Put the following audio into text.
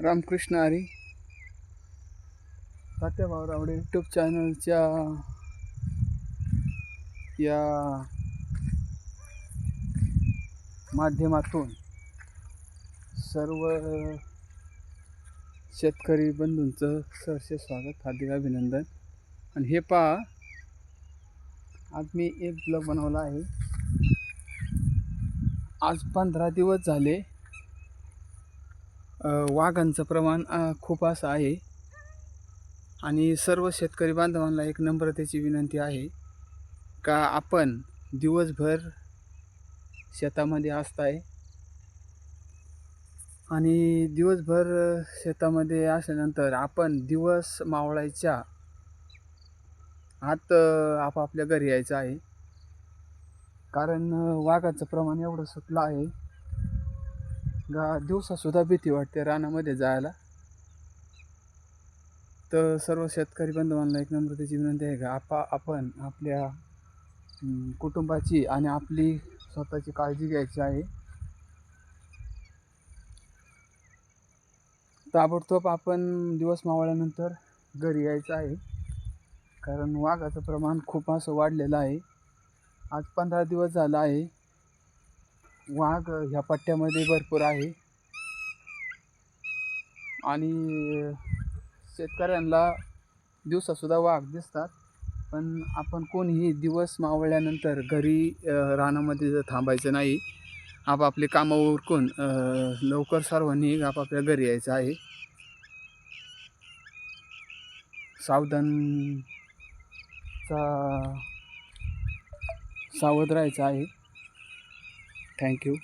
Ramakrishna Hari. Tatyabhau Rawade YouTube चॅनलच्या या माध्यमातून सर्व शेतकरी बंधूंचं सहर्ष स्वागत हार्दिक अभिनंदन. आणि हे पहा आज मी एक ब्लॉग बनवला आहे. आज पंधरा दिवस झाले वाघांचं प्रमाण खूप असं आहे. आणि सर्व शेतकरी बांधवांना एक नम्रतेची विनंती आहे का आपण दिवसभर शेतामध्ये असताय. आणि दिवसभर शेतामध्ये असल्यानंतर आपण दिवस मावळायच्या आत आपापल्या घरी यायचं आहे. कारण वाघाचं प्रमाण एवढं सुटलं आहे. गा दिवसासुद्धा भीती वाटते रानामध्ये जायला. तर सर्व शेतकरी बांधवांना एक नम्रतेची विनंती आहे का आपा आपण आपल्या कुटुंबाची आणि आपली स्वतःची काळजी घ्यायची आहे. ताबडतोब आपण दिवस मावळल्यानंतर घरी यायचं आहे. कारण वाघाचं प्रमाण खूप असं वाढलेलं आहे. आज पंधरा दिवस झाला आहे. वाघ ह्या पट्ट्यामध्ये भरपूर आहे. आणि शेतकऱ्यांना दिवसासुद्धा वाघ दिसतात. पण आपण कोणीही दिवस मावळल्यानंतर घरी रानामध्ये थांबायचं नाही आपापले कामं उरकून लवकर सर्वांनी आपापल्या घरी यायचं आहे. सावधानचा सावध राहायचं आहे. Thank you